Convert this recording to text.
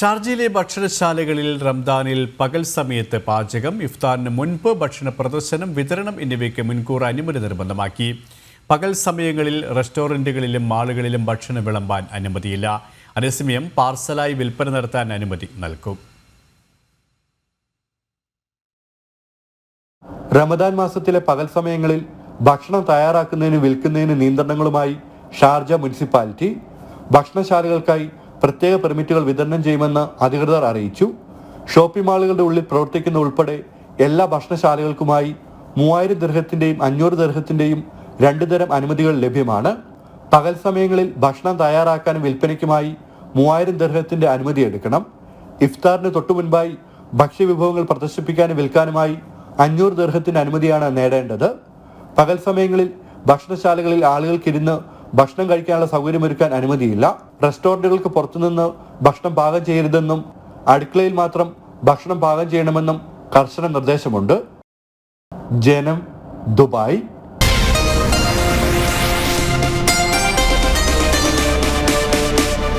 ഷാർജയിലെ ഭക്ഷണശാലകളിൽ റംദാനിൽ പകൽ സമയത്ത് പാചകം ഇഫ്താറിന് മുൻപ് ഭക്ഷണ പ്രദർശനം വിതരണം എന്നിവയ്ക്ക് മുൻകൂർ അനുമതി നിർബന്ധമാക്കി. പകൽ സമയങ്ങളിൽ റെസ്റ്റോറന്റുകളിലും മാളുകളിലും ഭക്ഷണം വിളമ്പാൻ അനുമതിയില്ല. അതേസമയം പാർസലായി വിൽപ്പന നടത്താൻ അനുമതി നൽകും. റമദാൻ മാസത്തിലെ പകൽ സമയങ്ങളിൽ ഭക്ഷണം തയ്യാറാക്കുന്നതിനും വിൽക്കുന്നതിനും നിയന്ത്രണങ്ങളുമായി ഷാർജ മുനിസിപ്പാലിറ്റി ഭക്ഷണശാലകൾക്കായി പ്രത്യേക പെർമിറ്റുകൾ വിതരണം ചെയ്യുമെന്ന് അധികൃതർ അറിയിച്ചു. ഷോപ്പിംഗ് മാളുകളുടെ ഉള്ളിൽ പ്രവർത്തിക്കുന്ന ഉൾപ്പെടെ എല്ലാ ഭക്ഷണശാലകൾക്കുമായി മൂവായിരം ദീർഘത്തിന്റെയും അഞ്ഞൂറ് ദീർഘത്തിന്റെയും രണ്ടു തരം അനുമതികൾ ലഭ്യമാണ്. പകൽ സമയങ്ങളിൽ ഭക്ഷണം തയ്യാറാക്കാനും വിൽപ്പനയ്ക്കുമായി മൂവായിരം ദീർഘത്തിന്റെ അനുമതി എടുക്കണം. ഇഫ്താറിന് തൊട്ടു മുൻപായി ഭക്ഷ്യവിഭവങ്ങൾ പ്രദർശിപ്പിക്കാനും വിൽക്കാനുമായി അഞ്ഞൂറ് ദീർഘത്തിന്റെ അനുമതിയാണ് നേടേണ്ടത്. പകൽ സമയങ്ങളിൽ ഭക്ഷണശാലകളിൽ ആളുകൾക്കിരുന്ന് ഭക്ഷണം കഴിക്കാനുള്ള സൗകര്യമൊരുക്കാൻ അനുമതിയില്ല. റെസ്റ്റോറന്റുകൾക്ക് പുറത്തുനിന്ന് ഭക്ഷണം പാകം ചെയ്യരുതെന്നും അടുക്കളയിൽ മാത്രം ഭക്ഷണം പാകം ചെയ്യണമെന്നും കർശന നിർദ്ദേശമുണ്ട്. ജനം ദുബായ്.